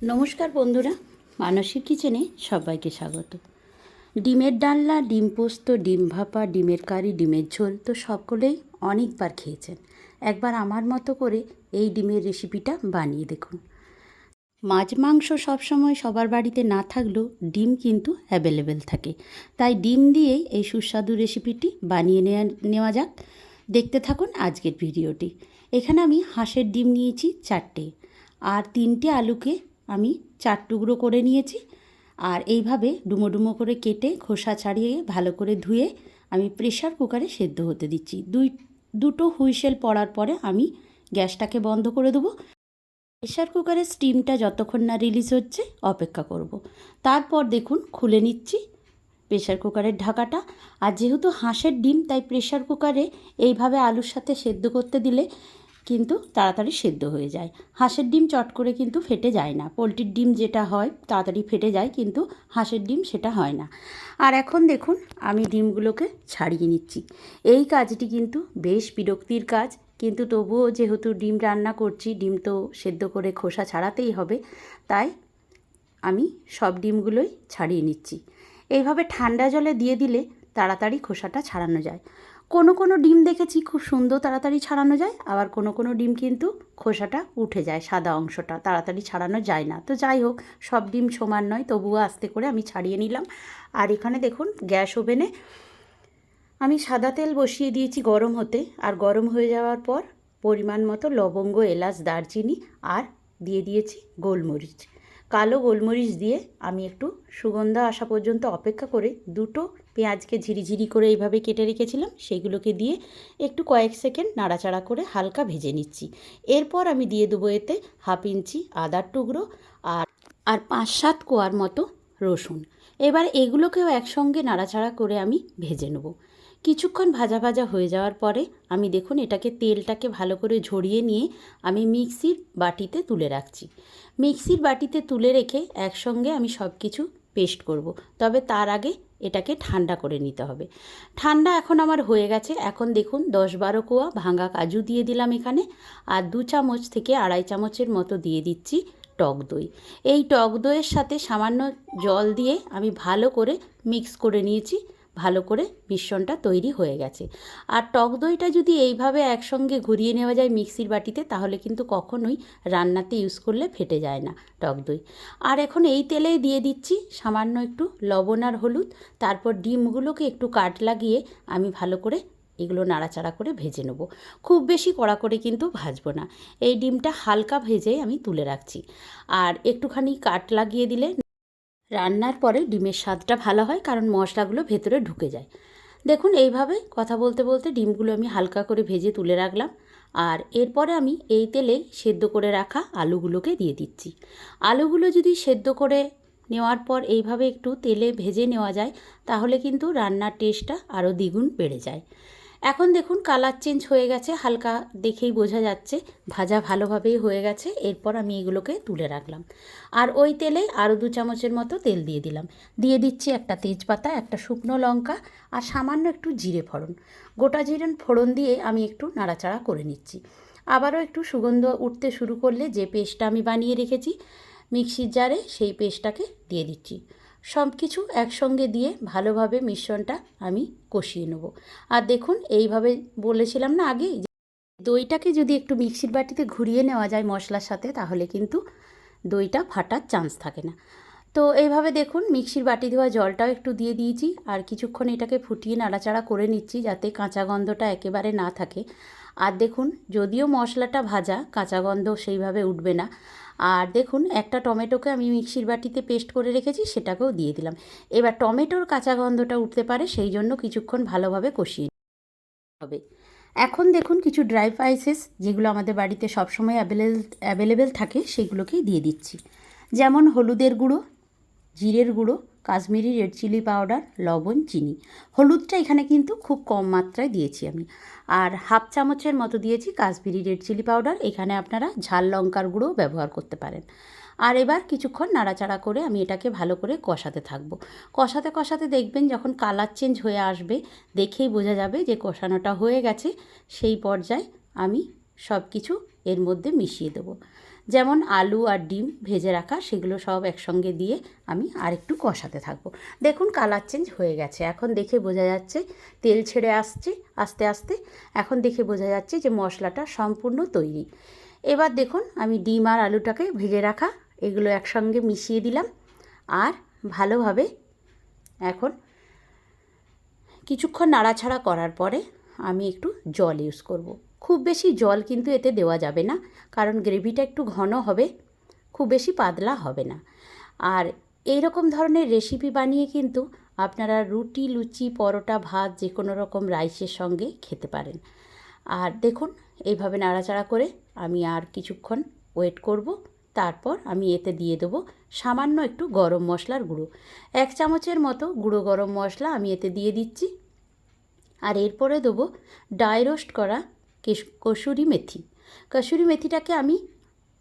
নমস্কার বন্ধুরা মানসিক কিচেনে সবাইকে স্বাগত। ডিমের ডালনা, ডিম পোস্ত, ডিম ভাপা, ডিমের কারি, ডিমের ঝোল তো সকলেই অনেকবার খেয়েছেন। একবার আমার মতো করে এই ডিমের রেসিপিটা বানিয়ে দেখুন। মাছ, মাংস সবসময় সবার বাড়িতে না থাকলেও ডিম কিন্তু অ্যাভেলেবেল থাকে। তাই ডিম দিয়েই এই সুস্বাদু রেসিপিটি বানিয়ে নেওয়া নেওয়া যাক। দেখতে থাকুন আজকের ভিডিওটি। এখানে আমি হাঁসের ডিম নিয়েছি চারটে, আর তিনটে আলুকে আমি চার টুকরো করে নিয়েছি। আর এইভাবে ডুমো ডুমো করে কেটে খোসা ছাড়িয়ে ভালো করে ধুয়ে আমি প্রেশার কুকারে সেদ্ধ হতে দিচ্ছি। দুই, দুটো হুইসেল পড়ার পরে আমি গ্যাসটাকে বন্ধ করে দেবো। প্রেশার কুকারের স্টিমটা যতক্ষণ না রিলিজ হচ্ছে অপেক্ষা করব। তারপর দেখুন, খুলে নিচ্ছি প্রেশার কুকারের ঢাকাটা। আর যেহেতু হাঁসের ডিম, তাই প্রেশার কুকারে এইভাবে আলুর সাথে সেদ্ধ করতে দিলে কিন্তু তাড়াতাড়ি সেদ্ধ হয়ে যায়। হাঁসের ডিম চট করে কিন্তু ফেটে যায় না। পোলট্রির ডিম যেটা হয়, তাড়াতাড়ি ফেটে যায়, কিন্তু হাঁসের ডিম সেটা হয় না। আর এখন দেখুন, আমি ডিমগুলোকে ছাড়িয়ে নিচ্ছি। এই কাজটি কিন্তু বেশ বিরক্তির কাজ। কিন্তু তবুও যেহেতু ডিম রান্না করছি, ডিম তো সেদ্ধ করে খোসা ছাড়াতেই হবে, তাই আমি সব ডিমগুলোই ছাড়িয়ে নিচ্ছি। এইভাবে ঠান্ডা জলে দিয়ে দিলে তাড়াতাড়ি খোসাটা ছাড়ানো যায়। কোনো কোনো ডিম দেখেছি খুব সুন্দর তাড়াতাড়ি ছাড়ানো যায়, আবার কোনো কোনো ডিম কিন্তু খোসাটা উঠে যায়, সাদা অংশটা তাড়াতাড়ি ছাড়ানো যায় না। তো যাই হোক, সব ডিম সমান নয়, তবুও আস্তে করে আমি ছাড়িয়ে নিলাম। আর এখানে দেখুন, গ্যাস ওভেনে আমি সাদা তেল বসিয়ে দিয়েছি গরম হতে, আর গরম হয়ে যাওয়ার পর পরিমাণ মতো লবঙ্গ, এলাচ, দারচিনি, আর দিয়ে দিয়েছি গোলমরিচ। কালো গোলমরিচ দিয়ে আমি একটু সুগন্ধ আসা পর্যন্ত অপেক্ষা করে দুটো পেঁয়াজকে ঝিরিঝিরি করে এইভাবে কেটে রেখেছিলাম সেইগুলোকে দিয়ে একটু কয়েক সেকেন্ড নাড়াচাড়া করে হালকা ভেজে নিচ্ছি। এরপর আমি দিয়ে দেবো এতে হাফ ইঞ্চি আদার টুকরো আর আর পাঁচ সাত কোয়ার মতো রসুন। এবার এগুলোকেও একসঙ্গে নাড়াচাড়া করে আমি ভেজে নেব। কিছুক্ষণ ভাজা ভাজা হয়ে যাওয়ার পরে আমি দেখুন এটাকে তেলটাকে ভালো করে ঝরিয়ে নিয়ে আমি মিক্সির বাটিতে তুলে রাখছি। মিক্সির বাটিতে তুলে রেখে একসঙ্গে আমি সব কিছু পেস্ট করব। তবে তার আগে এটাকে ঠান্ডা করে নিতে হবে। ঠান্ডা এখন আমার হয়ে গেছে। এখন দেখুন, দশ বারো কোয়া ভাঙা কাজু দিয়ে দিলাম এখানে আর দু চামচ থেকে আড়াই চামচের মতো দিয়ে দিচ্ছি টক দই। এই টক দইয়ের সাথে সামান্য জল দিয়ে আমি ভালো করে মিক্স করে নিয়েছি। ভালো করে মিশ্রণটা তৈরি হয়ে গেছে। আর টক দইটা যদি এইভাবে একসঙ্গে ঘুরিয়ে নেওয়া যায় মিক্সির বাটিতে, তাহলে কিন্তু কখনোই রান্নাতে ইউজ করলে ফেটে যায় না টক দই। আর এখন এই তেলেই দিয়ে দিচ্ছি সামান্য একটু লবণ আর হলুদ। তারপর ডিমগুলোকে একটু কাট লাগিয়ে আমি ভালো করে এগুলো নাড়াচাড়া করে ভেজে নেব। খুব বেশি কড়া করে কিন্তু ভাজবো না। এই ডিমটা হালকা ভেজে আমি তুলে রাখছি। আর একটুখানি কাট লাগিয়ে দিলে রান্নার পরে ডিমের স্বাদটা ভালো হয়, কারণ মশলাগুলো ভেতরে ঢুকে যায়। দেখুন, এইভাবে কথা বলতে বলতে ডিমগুলো আমি হালকা করে ভেজে তুলে রাখলাম। আর এরপরে আমি এই তেলে সেদ্ধ করে রাখা আলুগুলোকে দিয়ে দিচ্ছি। আলুগুলো যদি সেদ্ধ করে নেওয়ার পর এইভাবে একটু তেলে ভেজে নেওয়া যায়, তাহলে কিন্তু রান্নার টেস্টটা আরও দ্বিগুণ বেড়ে যায়। এখন দেখুন কালার চেঞ্জ হয়ে গেছে, হালকা দেখেই বোঝা যাচ্ছে। ভাজা ভালোভাবেই হয়ে গেছে, এরপর আমি এগুলোকে তুলে রাখলাম। আর ওই তেলে আরও দু চামচের মতো তেল দিয়ে দিলাম। দিয়ে দিচ্ছি একটা তেজপাতা, একটা শুকনো লঙ্কা আর সামান্য একটু জিরে ফোড়ন। গোটা জিরে ফোড়ন দিয়ে আমি একটু নাড়াচাড়া করে নিচ্ছি। আবারও একটু সুগন্ধ উঠতে শুরু করলে যে পেস্টটা আমি বানিয়ে রেখেছি, মিক্সির জারে সেই পেস্টটাকে দিয়ে দিচ্ছি। সব কিছু একসঙ্গে দিয়ে ভালোভাবে মিশ্রণটা আমি কষিয়ে নেব। আর দেখুন, এইভাবে বলেছিলাম না আগেই দইটাকে যদি একটু মিক্সির বাটিতে ঘুরিয়ে নেওয়া যায় মশলার সাথে, তাহলে কিন্তু দইটা ফাটার চান্স থাকে না। তো এইভাবে দেখুন, মিক্সির বাটি ধোয়া জলটাও একটু দিয়ে দিয়েছি। আর কিছুক্ষণ এটাকে ফুটিয়ে নাড়াচাড়া করে নিচ্ছি যাতে কাঁচা গন্ধটা একেবারে না থাকে। আর দেখুন, যদিও মশলাটা ভাজা, কাঁচা গন্ধ সেইভাবে উঠবে না, আর দেখুন, একটা টমেটোকে আমি মিক্সির বাটিতে পেস্ট করে রেখেছি, সেটাকেও দিয়ে দিলাম। এবার টমেটোর কাঁচা গন্ধটা উঠতে পারে, সেই জন্য কিছুক্ষণ ভালোভাবে কষিয়ে হবে। এখন দেখুন, কিছু ড্রাই স্পাইসেস, যেগুলো আমাদের বাড়িতে সবসময় অ্যাভেলেবেল অ্যাভেলেবেল থাকে, সেগুলোকেই দিয়ে দিচ্ছি। যেমন হলুদের গুঁড়ো, জিরের গুঁড়ো কাশ্মীরি রেড চিলি পাউডার, লবণ, চিনি। হলুদটা এখানে কিন্তু খুব কম মাত্রায় দিয়েছি আমি। আর হাফ চামচের মতো দিয়েছি কাশ্মীরি রেড চিলি পাউডার, এখানে আপনারা ঝাল লঙ্কার গুঁড়ো ব্যবহার করতে পারেন। আর এবার কিছুক্ষণ নাড়াচাড়া করে আমি এটাকে ভালো করে কষাতে থাকব। কষাতে কষাতে দেখবেন যখন কালার চেঞ্জ হয়ে আসবে, দেখেই বোঝা যাবে যে কষানোটা হয়ে গেছে। সেই পর্যায়ে আমি সব কিছু এর মধ্যে মিশিয়ে দেবো। যেমন আলু আর ডিম ভেজে রাখা, সেগুলো সব একসঙ্গে দিয়ে আমি আরেকটু কষাতে থাকব। দেখুন কালার চেঞ্জ হয়ে গেছে। এখন দেখে বোঝা যাচ্ছে তেল ছেড়ে আসছে, আস্তে আস্তে। এখন দেখে বোঝা যাচ্ছে যে মশলাটা সম্পূর্ণ তৈরি। এবার দেখুন আমি ডিম আর আলুটাকে ভেজে রাখা, এগুলো একসঙ্গে মিশিয়ে দিলাম। আর ভালোভাবে এখন কিছুক্ষণ নাড়াছাড়া করার পরে আমি একটু জল ইউজ করব। খুব বেশি জল কিন্তু এতে দেওয়া যাবে না, কারণ গ্রেভিটা একটু ঘন হবে, খুব বেশি পাতলা হবে না। আর এই রকম ধরনের রেসিপি বানিয়ে কিন্তু আপনারা রুটি, লুচি, পরোটা, ভাত যে কোনো রকম রাইসের সঙ্গে খেতে পারেন। আর দেখুন, এইভাবে নাড়াচাড়া করে আমি আর কিছুক্ষণ ওয়েট করব, তারপর আমি এতে দিয়ে দেবো সামান্য একটু গরম মশলার গুঁড়ো। এক চামচের মতো গুঁড়ো গরম মশলা আমি এতে দিয়ে দিচ্ছি। আর এরপরে দেবো ডাই রোস্ট করা কসুরি মেথি। কসুরি মেথিটাকে আমি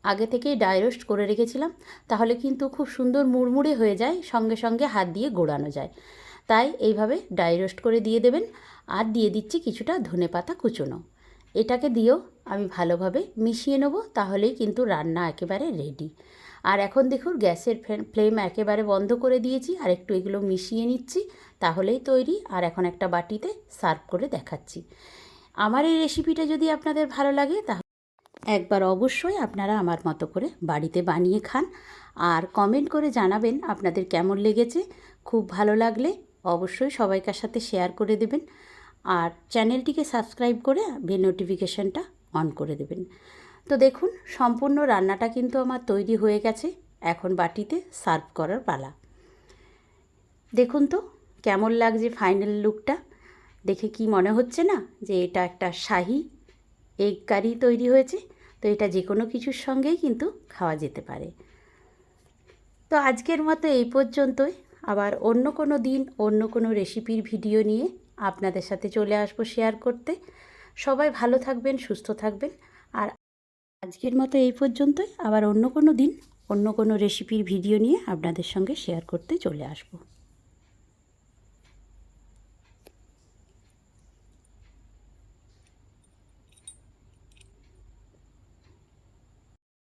আগে থেকেই ডাই রোস্ট করে রেখেছিলাম। তাহলে কিন্তু খুব সুন্দর মুড়মুড়ে হয়ে যায়, সঙ্গে সঙ্গে হাত দিয়ে গোড়ানো যায়। তাই এইভাবে ডাই রোস্ট করে দিয়ে দেবেন। আর দিয়ে দিচ্ছি কিছুটা ধনে পাতা কুচোনো। এটাকে দিয়েও আমি ভালোভাবে মিশিয়ে নেব, তাহলেই কিন্তু রান্না একেবারে রেডি আর এখন দেখুন, গ্যাসের ফ্লে- ফ্লেম একেবারে বন্ধ করে দিয়েছি। আর একটু এগুলো মিশিয়ে নিচ্ছি, তাহলেই তৈরি। আর এখন একটা বাটিতে সার্ভ করে দেখাচ্ছি। আমার এই রেসিপিটা যদি আপনাদের ভালো লাগে তাহলে একবার অবশ্যই আপনারা আমার মতো করে বাড়িতে বানিয়ে খান আর কমেন্ট করে জানাবেন আপনাদের কেমন লেগেছে। খুব ভালো লাগলে অবশ্যই সবাইকার সাথে শেয়ার করে দেবেন আর চ্যানেলটিকে সাবস্ক্রাইব করে বেল নোটিফিকেশনটা অন করে দেবেন। তো দেখুন, সম্পূর্ণ রান্নাটা কিন্তু আমার তৈরি হয়ে গেছে, এখন বাটিতে সার্ভ করার পালা। দেখুন তো, কেমন লাগছে ফাইনাল লুকটা দেখে কি মনে হচ্ছে না যে এটা একটা শাহি এগ কারি তৈরি হয়েছে? তো এটা যে কোনো কিছুর সঙ্গেই কিন্তু খাওয়া যেতে পারে। তো আজকের মতো এই পর্যন্তই। আবার অন্য কোনো দিন, অন্য কোনো রেসিপির ভিডিও নিয়ে আপনাদের সাথে চলে আসব শেয়ার করতে। সবাই ভালো থাকবেন, সুস্থ থাকবেন। আর আজকের মতো এই পর্যন্তই। আবার অন্য কোনো দিন, অন্য কোনো রেসিপির ভিডিও নিয়ে আপনাদের সঙ্গে শেয়ার করতে চলে আসব।